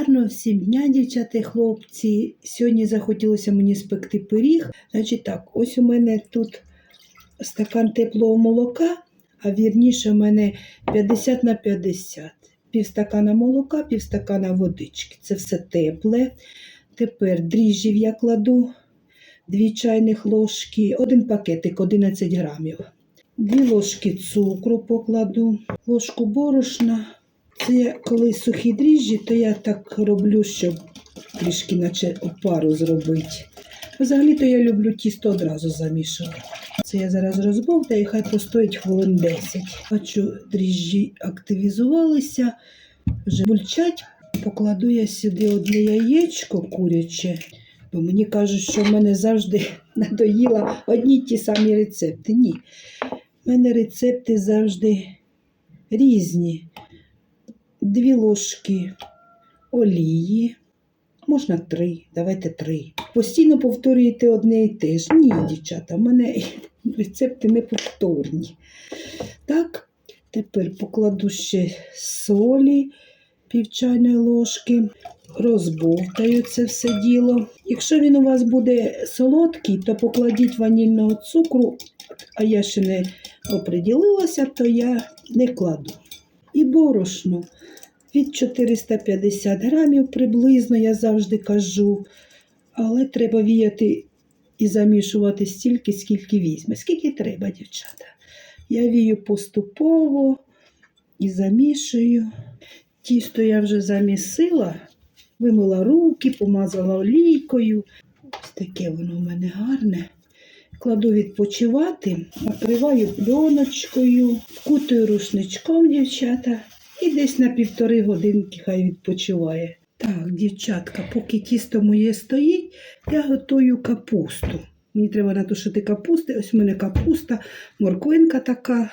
Гарного всім дня, дівчата і хлопці. Сьогодні захотілося мені спекти пиріг. Значить так, ось у мене тут стакан теплого молока, а вірніше у мене 50 на 50. Півстакана молока, півстакана водички. Це все тепле. Тепер дріжджів я кладу 2 чайних ложки, один пакетик 11 грамів. Дві ложки цукру покладу, ложку борошна. Це коли сухі дріжджі, то я так роблю, щоб трішки наче опару зробити. Взагалі-то я люблю тісто одразу замішувати. Це я зараз розбовтаю, хай постоїть хвилин 10. Бачу, дріжджі активізувалися, вже бульчать. Покладу я сюди одне яєчко куряче, бо мені кажуть, що в мене завжди надоїла одні ті самі рецепти. Ні. У мене рецепти завжди різні. Дві ложки олії, можна три, давайте три. Постійно повторюєте одне і те ж. Ні, дівчата, в мене рецепти не повторні. Так, тепер покладу ще солі пів чайної ложки, розбовтаю це все діло. Якщо він у вас буде солодкий, то покладіть ванільного цукру, а я ще не оприділилася, то я не кладу. І борошно від 450 грамів приблизно, я завжди кажу. Але треба віяти і замішувати стільки, скільки візьме. Скільки треба, дівчата. Я вію поступово і замішую. Тісто я вже замісила, вимила руки, помазала олійкою. Ось таке воно в мене гарне. Кладу відпочивати, накриваю пленочкою, вкутую рушничком, дівчата, і десь на півтори годинки хай відпочиває. Так, дівчатка, поки тісто моє стоїть, я готую капусту. Мені треба натушити капусти. Ось у мене капуста, морквинка така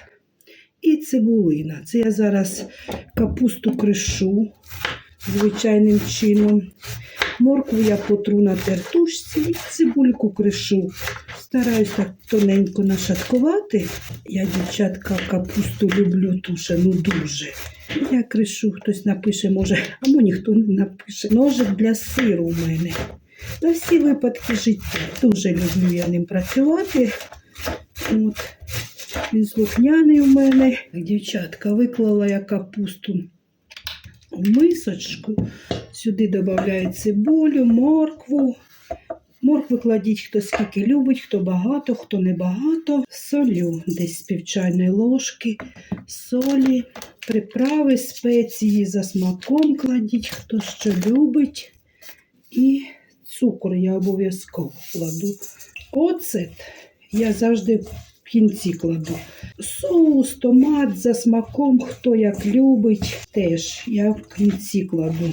і цибулина. Це я зараз капусту кришу звичайним чином. Моркву я потру на тертушці і цибульку кришу. Стараюсь так тоненько нашаткувати. Я, дівчатка, капусту люблю тушену дуже. Я кришу, хтось напише, може, або ніхто не напише. Ножик для сиру у мене. На всі випадки життя. Дуже люблю я ним працювати. От. Він слухняний у мене. Дівчатка, виклала я капусту в мисочку. Сюди додаю цибулю, моркву. Моркви кладіть, хто скільки любить, хто багато, хто не багато. Солю десь з півчайної ложки, солі, приправи, спеції за смаком кладіть, хто що любить. І цукор я обов'язково кладу. Оцет я завжди в кінці кладу. Соус, томат за смаком, хто як любить, теж я в кінці кладу.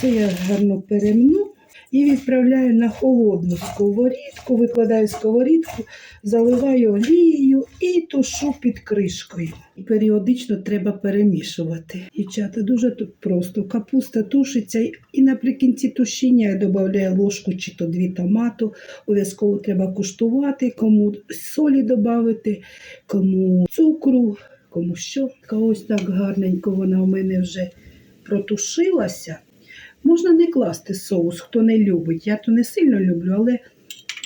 Це я гарно перемну і відправляю на холодну сковорідку, викладаю сковорідку, заливаю олією і тушу під кришкою. Періодично треба перемішувати. Дівчата, дуже тут просто. Капуста тушиться і наприкінці тушіння я додаю ложку чи то дві томату. Обов'язково треба куштувати, кому солі додати, кому цукру, кому що. Ось так гарненько вона у мене вже протушилася. Можна не класти соус, хто не любить. Я то не сильно люблю, але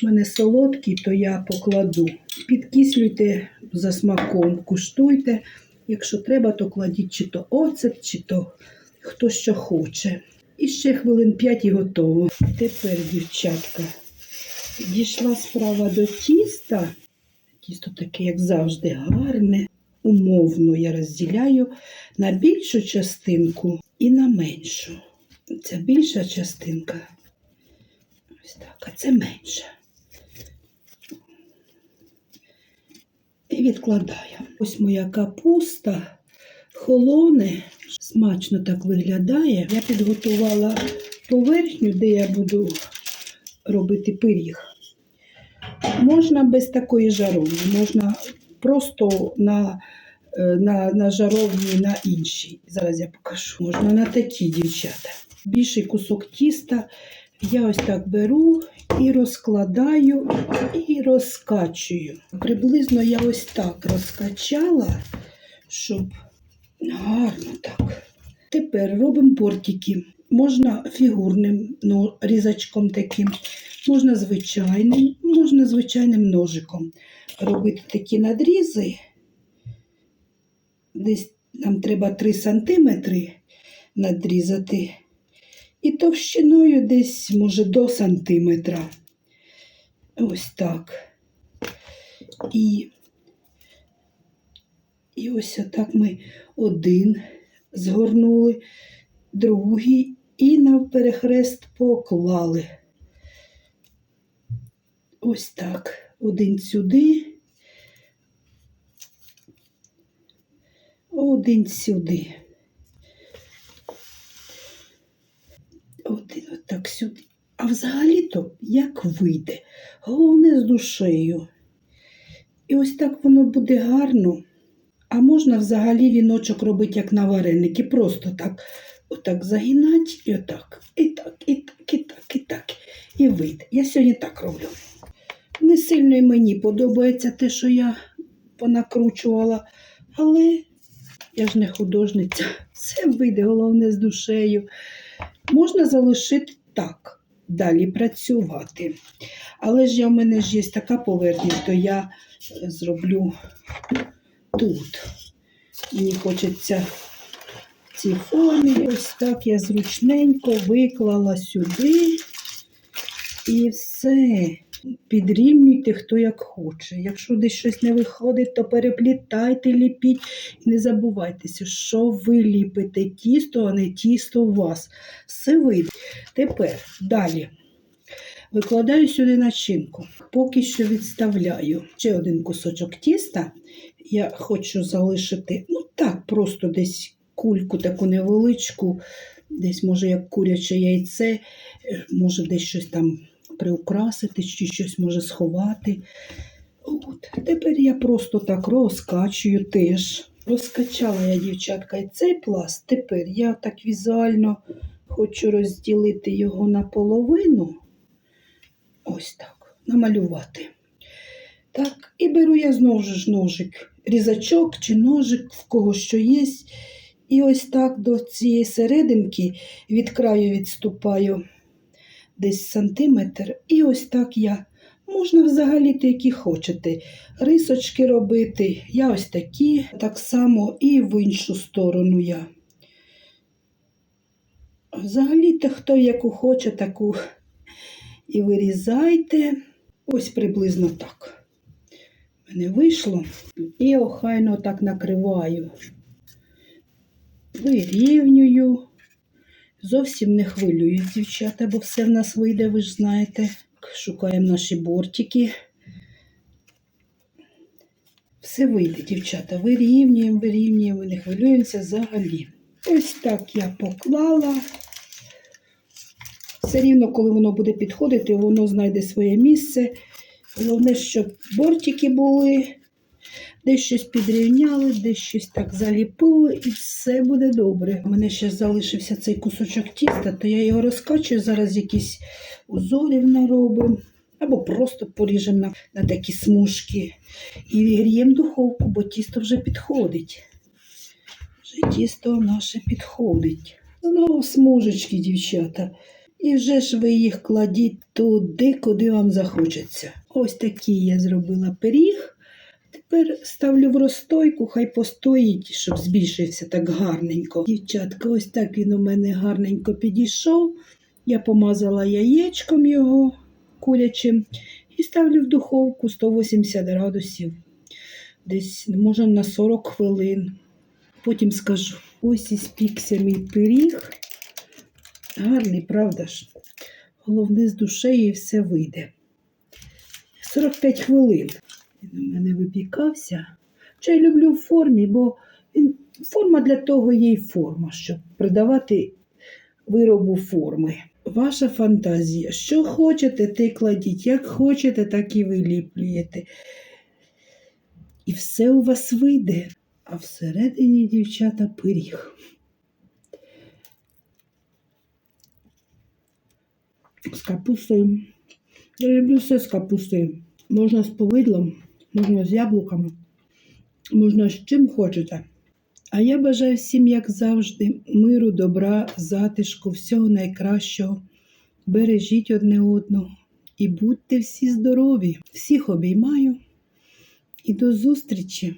в мене солодкий, то я покладу. Підкислюйте за смаком, куштуйте. Якщо треба, то кладіть чи то оцет, чи то хто що хоче. І ще хвилин 5 і готово. Тепер, дівчатка, дійшла справа до тіста. Тісто таке, як завжди, гарне. Умовно я розділяю на більшу частинку і на меншу. Це більша частинка. Ось так, а це менша. І відкладаю. Ось моя капуста холоне, смачно так виглядає. Я підготувала поверхню, де я буду робити пиріг. Можна без такої жаровні, можна просто на е, на, на жаровні на іншій. Зараз я покажу. Можна на такі дівчата. Більший кусок тіста я ось так беру і розкладаю і розкачую. Приблизно я ось так розкачала, щоб гарно так. Тепер робимо бортики. Можна фігурним ну, різачком таким, можна звичайним, можна звичайним ножиком робити такі надрізи. Десь нам треба 3 сантиметри надрізати. І товщиною десь, може, до сантиметра. Ось так. І, і ось отак ми один згорнули, другий і навперехрест поклали. Ось так. Один сюди, один сюди. Сюди. А взагалі-то як вийде? Головне з душею. І ось так воно буде гарно. А можна взагалі віночок робити, як на вареники. Просто так. Отак загинати і отак. І так, і так, і так, і так. І вийде. Я сьогодні так роблю. Не сильно й мені подобається те, що я понакручувала, але я ж не художниця. Все вийде, головне з душею. Можна залишити так, далі працювати. Але ж я в мене ж є така поверхня, то я е, зроблю тут. Мені хочеться ці формі. Ось так я зручненько виклала сюди. І все. Підрівнюйте хто як хоче. Якщо десь щось не виходить, то переплітайте, ліпіть. І не забувайтеся, що ви ліпите тісто, а не тісто у вас. Вийде. Тепер далі. Викладаю сюди начинку. Поки що відставляю ще один кусочок тіста. Я хочу залишити, ну так, просто десь кульку таку невеличку, десь, може, як куряче яйце, е, може десь щось там приукрасити, чи щось може сховати. От. Тепер я просто так розкачую теж. Розкачала я, дівчатка, і цей пласт. Тепер я так візуально хочу розділити його на половину. Ось так, намалювати. Так, і беру я знову ж ножик, різачок чи ножик, в кого що є. І ось так до цієї серединки від краю відступаю десь сантиметр. І ось так я. Можна взагалі-то які хочете. Рисочки робити. Я ось такі, так само і в іншу сторону я. Взагалі-то хто яку хоче, таку і вирізайте. Ось приблизно так. Мене вийшло. І охайно так накриваю. Вирівнюю. Зовсім не хвилююсь, дівчата, бо все в нас вийде, ви ж знаєте. Шукаємо наші бортики. Все вийде, дівчата. Вирівнюємо, вирівнюємо, не хвилюємося взагалі. Ось так я поклала. Все рівно, коли воно буде підходити, воно знайде своє місце. Головне, щоб бортики були, десь щось підрівняли, десь щось так заліпили, і все буде добре. У мене ще залишився цей кусочок тіста, то я його розкачую, зараз якісь узорів наробимо. Або просто поріжемо на, на такі смужки. І гріємо духовку, бо тісто вже підходить. Вже тісто наше підходить. Знову смужечки, дівчата. І вже ж ви їх кладіть туди, куди вам захочеться. Ось такий я зробила пиріг. Тепер ставлю в розстойку, хай постоїть, щоб збільшився так гарненько. Дівчатка, ось так він у мене гарненько підійшов. Я помазала яєчком його курячим і ставлю в духовку 180 градусів. Десь, може, на 40 хвилин. Потім скажу. Ось і спікся мій пиріг. Гарний, правда ж? Головне з душею і все вийде. 45 хвилин. Він у мене випікався. Що я люблю в формі, бо він, форма для того є й форма, щоб придавати виробу форми. Ваша фантазія. Що хочете, те кладіть. Як хочете, так і виліплюєте. І все у вас вийде. А всередині, дівчата, пиріг. З капустою. Я люблю все з капустою. Можна з повидлом, можна з яблуками, можна з чим хочете. А я бажаю всім, як завжди, миру, добра, затишку, всього найкращого. Бережіть одне одного і будьте всі здорові. Всіх обіймаю і до зустрічі!